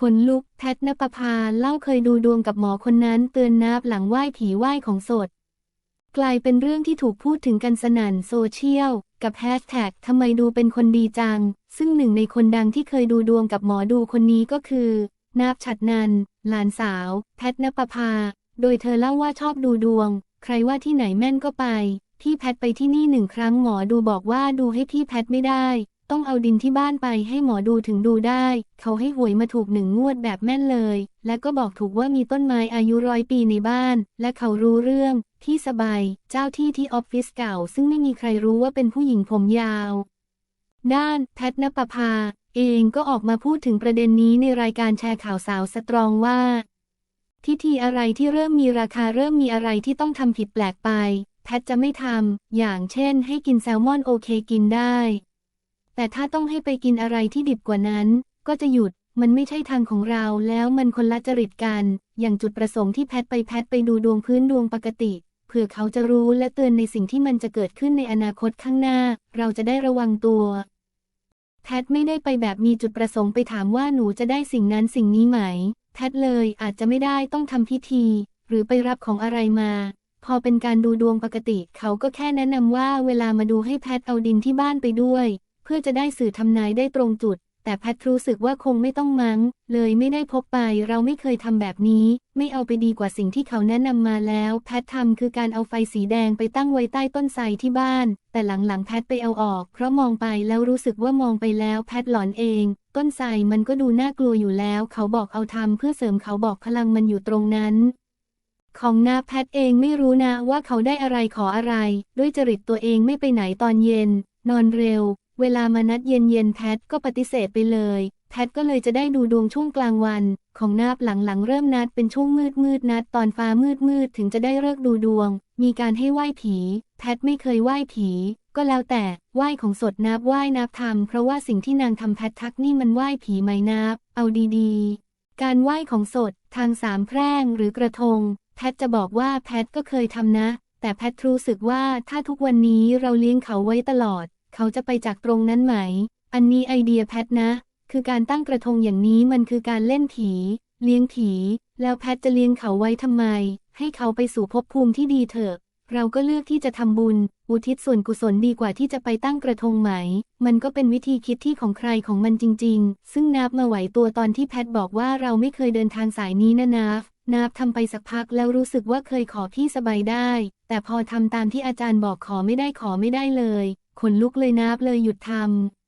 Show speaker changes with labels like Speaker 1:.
Speaker 1: ขนลุก แพทนปภาเล่าเคยดูดวงกับหมอคนนั้น เตือนนับหลังไหว้ผีไหว้ของสด กลายเป็นเรื่องที่ถูกพูดถึงกันสนั่นโซเชียล กับแฮชแท็กทำไมดูเป็นคนดีจัง ซึ่งหนึ่งในคนดังที่เคยดูดวงกับหมอดูคนนี้ก็คือ นาบฉัดนัน หลานสาว แพทนปภา โดยเธอเล่าว่าชอบดูดวง ใครว่าที่ไหนแม่นก็ไปพี่แพทไปที่นี่หนึ่งครั้งหมอดูบอกว่าดูให้พี่แพทไม่ได้ ต้องเอาดินที่บ้านไปให้หมอดูถึงดูได้ เขาให้หวยมาถูกหนึ่งงวดแบบแม่นเลย และก็บอกถูกว่ามีต้นไม้อายุร้อยปีในบ้าน และเขารู้เรื่อง ที่สบาย เจ้าที่ที่ออฟฟิศเก่า ซึ่งไม่มีใครรู้ว่าเป็นผู้หญิงผมยาว ด้านแพทนปภา เองก็ออกมาพูดถึงประเด็นนี้ในรายการแชร์ข่าวสาวสตรองว่าพิธีอะไรที่เริ่มมีราคาเริ่มมีอะไรที่ต้องทำผิดแปลกไป แพทจะไม่ทำอย่างเช่น ให้กินแซลมอนโอเคกินได้ แต่ถ้าต้องให้ไปกินอะไรที่ดิบกว่านั้น ก็จะหยุด มันไม่ใช่ทางของเรา แล้วมันคนละจริตกัน อย่างจุดประสงค์ที่แพทไปแพทไปดูดวงพื้นดวงปกติ เผื่อเขาจะรู้และเตือนในสิ่งที่มันจะเกิดขึ้นในอนาคตข้างหน้า เราจะได้ระวังตัว แพทไม่ได้ไปแบบมีจุดประสงค์ไปถามว่าหนูจะได้สิ่งนั้นสิ่งนี้ไหม แพทเลยอาจจะไม่ได้ต้องทำพิธี หรือไปรับของอะไรมาพอเป็นการดูดวงปกติ เขาก็แค่แนะนำว่าเวลามาดูให้แพทเอาดินที่บ้านไปด้วย เพื่อจะได้สื่อทำนายได้ตรงจุด แต่แพทรู้สึกว่าคงไม่ต้องมั้ง เลยไม่ได้พบไป เราไม่เคยทำแบบนี้ ไม่เอาไปดีกว่าสิ่งที่เขาแนะนำมาแล้ว แพททำคือการเอาไฟสีแดงไปตั้งไว้ใต้ต้นไทรที่บ้าน แต่หลังๆแพทไปเอาออก เพราะมองไปแล้วรู้สึกว่ามองไปแล้วแพทหลอนเอง ต้นไทรมันก็ดูน่ากลัวอยู่แล้ว เขาบอกเอาทำเพื่อเสริมเขาบอกพลังมันอยู่ตรงนั้นของนาแพทเองไม่รู้นะว่าเขาได้อะไรขออะไร ด้วยจริตตัวเองไม่ไปไหนตอนเย็น นอนเร็ว เวลามานัดเย็นๆแพทก็ปฏิเสธไปเลย แพทก็เลยจะได้ดูดวงช่วงกลางวัน ของนาบหลังๆเริ่มนัดเป็นช่วงมืดมืดๆนัดตอนฟ้ามืดมืดๆถึงจะได้เลิกดูดวง มีการให้ไหว้ผี แพทไม่เคยไหว้ผี ก็แล้วแต่ไหว้ของสดนับไหว้นับทำเพราะว่าสิ่งที่นางทำแพททักนี่มันไหว้ผีไหมนับ เอาดีๆ การไหว้ของสดทางสามแพร่งหรือกระทง แพทจะบอกว่าแพทก็เคยทำนะ แต่แพทรู้สึกว่าถ้าทุกวันนี้เราเลี้ยงเขาไว้ตลอด เขาจะไปจากตรงนั้นไหม อันนี้ไอเดียแพทนะ คือการตั้งกระทงอย่างนี้มันคือการเล่นผี เลี้ยงผี แล้วแพทจะเลี้ยงเขาไว้ทำไม ให้เขาไปสู่ภพภูมิที่ดีเถอะ เราก็เลือกที่จะทำบุญ อุทิศส่วนกุศลดีกว่าที่จะไปตั้งกระทงไหม มันก็เป็นวิธีคิดที่ของใครของมันจริง ๆ ซึ่งนับมาไหวตัวตอนที่แพทบอกว่าเราไม่เคยเดินทางสายนี้นะนับนับทำไปสักพักแล้วรู้สึกว่าเคยขอพี่สบายได้ แต่พอทำตามที่อาจารย์บอกขอไม่ได้ขอไม่ได้เลย ขนลุกเลยนับเลยหยุดทำ